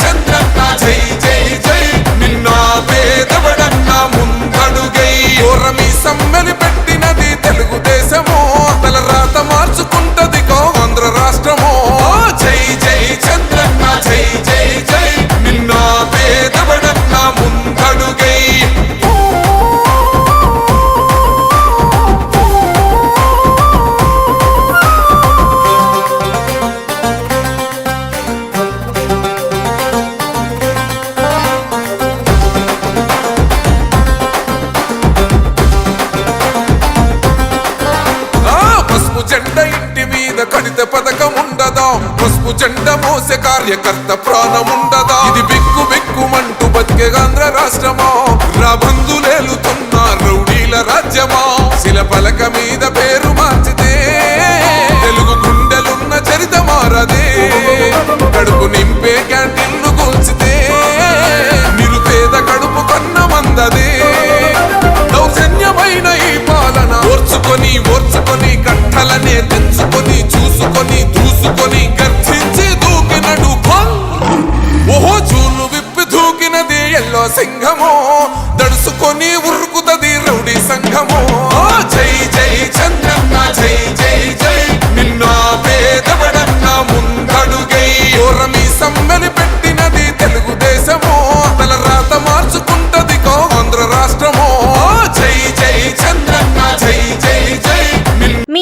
జై మీద కడిత పథకం ఉండదా? పసుపు జెండ మోసే కార్యకర్త ప్రాణం ఉండదా? ఇది బిక్కు బిక్కుమంటూ బతికే ఆంధ్ర రాష్ట్రమా? రాబందులేలుతున్న రౌడీల రాజ్యమా? శిల పలక మీద పేరు చూసుకొని గర్జించి దూకినడు ఓహో చూలు విప్పి దూకినది ఎల్లో సింహమో. దడుసుకొని ఉరుకుతది రౌడీ సంఘమో. జై జై చంద్రన్న జై జై.